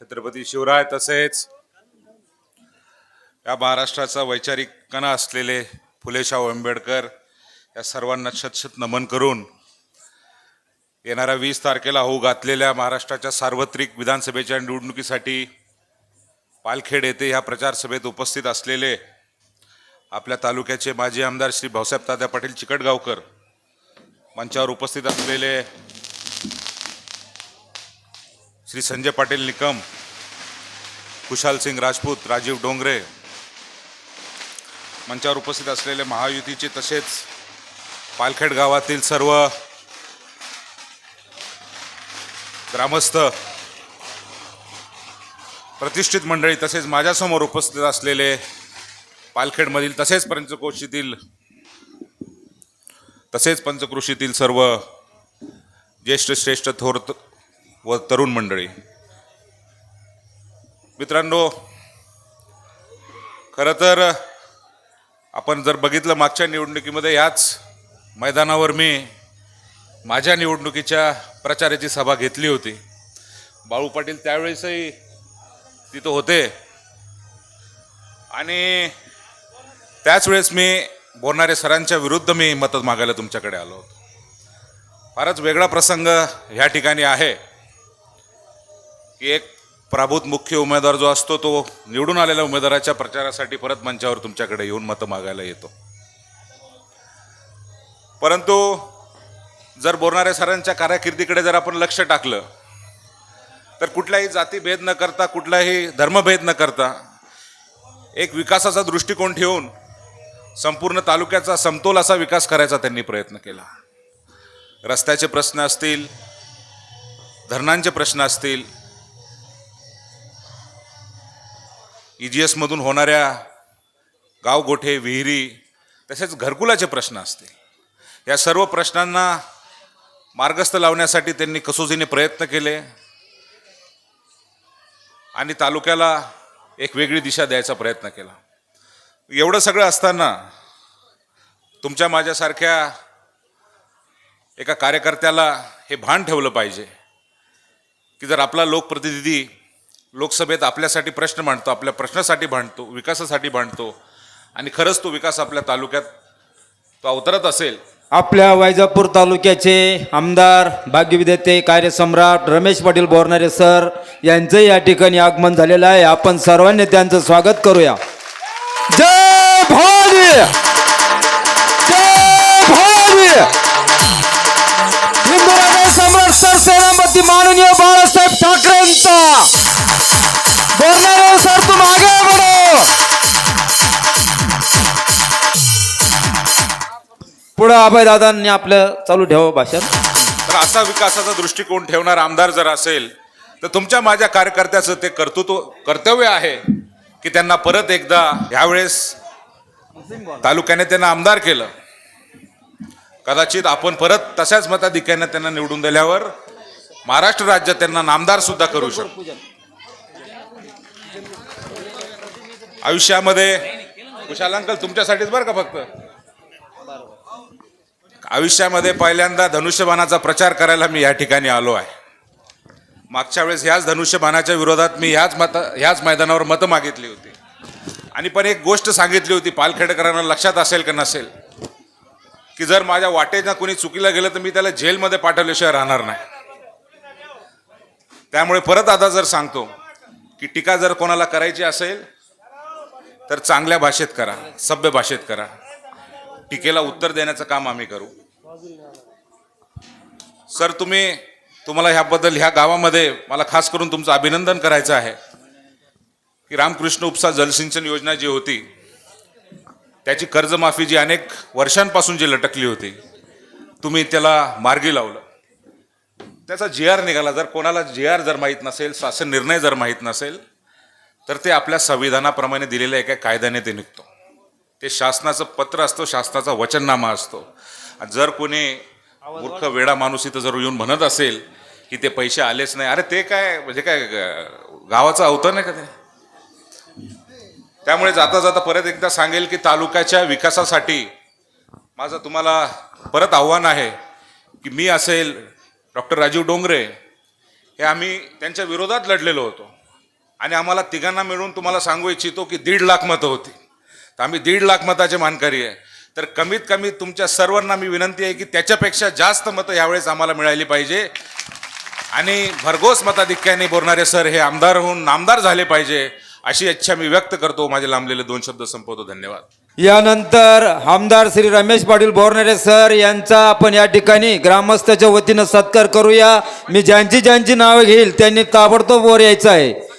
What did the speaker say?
छत्रपती शिवराय तसेच या महाराष्ट्राचा वैचारिक कणा असलेले फुलेशाह आंबेडकर या सर्वांना शतशत नमन करून येणाऱ्या वीस तारखेला होऊ घातलेल्या महाराष्ट्राच्या सार्वत्रिक विधानसभेच्या निवडणुकीसाठी पालखेड येथे ह्या प्रचार सभेत उपस्थित असलेले आपल्या तालुक्याचे माजी आमदार श्री भाऊसाहेब तात्या पाटील चिकटगावकर मंचावर उपस्थित असलेले श्री संजय पाटील निकम कुशाल सिंग राजपूत राजीव डोंगरे मंचावर उपस्थित असलेले महायुतीचे तसेच पालखेड गावातील सर्व ग्रामस्थ प्रतिष्ठित मंडळी तसेच माझ्यासमोर उपस्थित असलेले पालखेडमधील तसेच पंचकोशीतील तसेच पंचकृषीतील सर्व ज्येष्ठ श्रेष्ठ थोर व तरुण मंडळी. मित्रांनो खरं तर आपण जर बघितलं मागच्या निवडणुकीमध्ये याच मैदानावर मी माझ्या निवडणुकीच्या प्रचाराची सभा घेतली होती. बाळू पाटील त्यावेळेसही तिथं होते. आणि त्याच वेळेस मी बोलणारे सरांच्या विरुद्ध मी मत मागायला तुमच्याकडे आलो होतो. फारच वेगळा प्रसंग ह्या ठिकाणी आहे. एक प्राभूत मुख्य उमेदवार जो असतो तो निवडून आलेल्या उमेदवाराच्या प्रचारासाठी परत मंचावर तुमच्याकडे येऊन मतं मागायला येतो. परंतु जर बोलणाऱ्या सरांच्या कारकिर्दीकडे जर आपण लक्ष टाकलं तर कुठलाही जातीभेद न करता कुठलाही धर्मभेद न करता एक विकासाचा दृष्टिकोन ठेवून संपूर्ण तालुक्याचा समतोल असा विकास करायचा त्यांनी प्रयत्न केला. रस्त्याचे प्रश्न असतील धरणांचे प्रश्न असतील ई जी एसमधून होणाऱ्या गावगोठे विहिरी तसेच घरकुलाचे प्रश्न असतील या सर्व प्रश्नांना मार्गस्थ लावण्यासाठी त्यांनी कसोजीने प्रयत्न केले आणि तालुक्याला एक वेगळी दिशा द्यायचा प्रयत्न केला. एवढं सगळं असताना तुमच्या माझ्यासारख्या एका कार्यकर्त्याला हे भान ठेवलं पाहिजे की जर आपला लोकप्रतिनिधी लोकसभेत आपल्यासाठी प्रश्न मांडतो आपल्या प्रश्नासाठी भांडतो विकासासाठी भांडतो आणि खरंच तो विकास आपल्या तालुक्यात तो अवतरत असेल. आपल्या वैजापूर तालुक्याचे आमदार भाग्यविधेते कार्यसम्राट रमेश पाटील बोरणारे सर यांचं या ठिकाणी आगमन झालेलं आहे. आपण सर्वांनी त्यांचं स्वागत करूया. जय भवानी! पुढं अभय दादांनी आपलं चालू ठेवा भाषण. तर असा विकासाचा दृष्टिकोन ठेवणार आमदार जर असेल तर तुमच्या माझ्या कार्यकर्त्याचं ते कर्तृत्व कर्तव्य आहे की त्यांना परत एकदा ह्यावेळेस तालुक्याने त्यांना आमदार केलं. कदाचित आपण परत तशाच मताधिक्याने त्यांना निवडून दिल्यावर महाराष्ट्र राज्यात त्यांना नामदार सुद्धा करू शकतो. आयुष्यामध्ये कुशाल अंकल तुमच्यासाठीच बरं का फक्त? आयुष्यामध्ये पहिल्यांदा धनुष्यबाणाचा प्रचार करायला मी या ठिकाणी आलो आहे. मागच्या वेळेस ह्याच धनुष्यबाणाच्या विरोधात मी ह्याच मत ह्याच मैदानावर मतं मागितली होती. आणि पण एक गोष्ट सांगितली होती पालखेडकरांना लक्षात असेल का नसेल की जर माझ्या वाटेनं कोणी चुकीला गेलं तर मी त्याला जेलमध्ये पाठवल्याशिवाय राहणार नाही. त्यामुळे परत आता जर सांगतो की टीका जर कोणाला करायची असेल तर चांगल्या भाषेत करा सभ्य भाषेत करा. टीकेला उत्तर देण्याचं काम आम्ही करू. सर तुम्ही तुम्हाला ह्याबद्दल ह्या गावामध्ये मला खास करून तुमचं अभिनंदन करायचं आहे की रामकृष्ण उपसा जलसिंचन योजना जी होती त्याची कर्जमाफी जी अनेक वर्षांपासून जी लटकली होती तुम्ही त्याला मार्गी लावलं. त्याचा जी आर निघाला. जर कोणाला जी आर जर माहीत नसेल शासन निर्णय जर माहीत नसेल तर ते आपल्या संविधानाप्रमाणे दिलेल्या एका कायद्याने ते निघतो. ते शासनाचं पत्र असतं शासनाचा वचननामा असतो. जर कोणी मूर्ख वेडा माणूस इथं जर येऊन म्हणत असेल की ते पैसे आलेच नाही अरे ते काय म्हणजे काय गावाचा गावाचं अवतर नाही का ते? त्यामुळे जाता जाता परत एकदा सांगेल की तालुक्याच्या विकासासाठी माझं तुम्हाला परत आव्हान आहे की मी असेल डॉक्टर राजीव डोंगरे हे आम्ही त्यांच्या विरोधात लढलेलो होतो. आणि आम्हाला तिघांना मिळून तुम्हाला सांगू इच्छितो की दीड लाख मतं होती. तर आम्ही दीड लाख मताचे मानकरी आहे. तर कमीत कमी तुमच्या सर्वांना मी विनंती आहे की त्याच्यापेक्षा जास्त मतं यावेळेस आम्हाला मिळाली पाहिजे. आणि भरघोस मताधिक्याने बोलणारे सर हे आमदार होऊन नामदार झाले पाहिजे अशी इच्छा मी व्यक्त करतो. माझे लांबलेले दोन शब्द संपवतो. धन्यवाद. यानंतर आमदार श्री रमेश पाटील बोरनेरे सर यांचा आपण या ठिकाणी ग्रामस्थाच्या वतीनं सत्कार करूया. मी ज्यांची ज्यांची नावं घेईल त्यांनी ताबडतोब वर यायचं आहे.